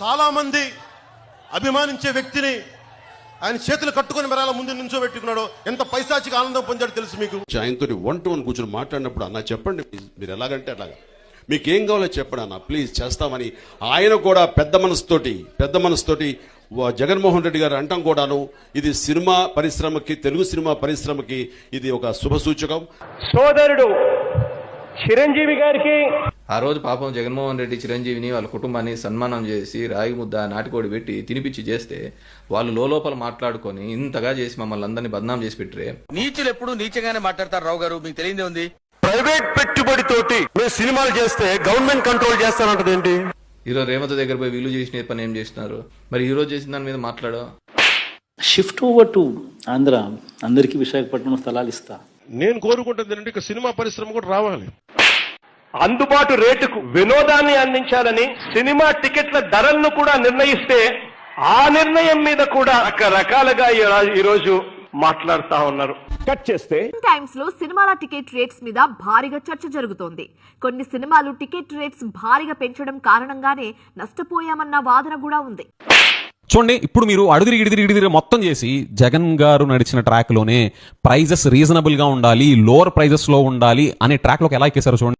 చాలా మంది అభిమానించే వ్యక్తిని ఆయన చేతులు కట్టుకొని మెరాల ముందు నించోబెట్టుకున్నాడు ఎంత పైశాచిక ఆనందం పొందాడో తెలుసు మీకు. ఆయనతో వన్ టు వన్ కూర్చొని మాట్లాడినప్పుడు అన్న చెప్పండి మీరు ఎలాగంటే అలాగా మీకు ఏం కావాలో చెప్పండి అన్న ప్లీజ్ చేస్తామని ఆయన కూడా పెద్ద మనసుతోటి పెద్ద మనసుతోటి జగన్మోహన్ రెడ్డి గారు అంటాం కూడాను ఇది సినిమా పరిశ్రమకి తెలుగు సినిమా పరిశ్రమకి ఇది ఒక శుభ సూచకం. సోదరుడు చిరంజీవి గారికి ఆ రోజు పాపం జగన్మోహన్ రెడ్డి చిరంజీవిని వాళ్ళ కుటుంబాన్ని సన్మానం చేసి రాగి ముద్ద నాటికోడి పెట్టి తినిపించి చేస్తే వాళ్ళు లోపల మాట్లాడుకొని ఇంతగా చేసి మమ్మల్ని అందరినీ బదనాం చేసి పెట్టరే. నీచులు ఎప్పుడు నీచగానే మాట్లాడతారు రావు గారు మీకు తెలియదే ఉంది. ప్రైవేట్ పెట్టుబడితోటి మేము సినిమాలు చేస్తే గవర్నమెంట్ కంట్రోల్ చేస్తానంటది ఏంటి? ఈరోజు రేవంత్ దగ్గర పోయి వీళ్ళు చేసిన పని ఏం చేసినారు మరి ఈ రోజు చేసిన దాని మీద మాట్లాడో? షిఫ్ట్ ఓవర్ టు ఆంధ్ర అందరికీ విశాఖపట్నం స్థలాలు ఇస్తా. నేను కోరుకుంటుంది ఏంటంటే ఇక సినిమా పరిశ్రమ కూడా రావాలి. అందుబాటు రేటుకు వినోదాన్ని అందించాలని సినిమా టికెట్ల ధరలను కూడా నిర్ణయిస్తే ఆ నిర్ణయం మీద కూడా రకరకాలుగా ఈ- ఈరోజు మాట్లాడుతా ఉన్నారు. కట్ చేస్తే టైమ్స్లో సినిమాల టికెట్ రేట్స్ మీద భారీగా చర్చ జరుగుతోంది. కొన్ని సినిమాలు టికెట్ రేట్స్ భారీగా పెంచడం కారణంగానే నష్టపోయామన్న వాదన కూడా ఉంది. చూడండి ఇప్పుడు మీరు అడుగురి ఇడిదిరి ఇడిదిరి మొత్తం చేసి జగన్ గారు నడిచిన ట్రాక్లోనే ప్రైజెస్ రీజనబుల్గా ఉండాలి లోవర్ ప్రైజెస్లో ఉండాలి అనే ట్రాక్లోకి ఎలా ఎక్కేశారు చూడండి.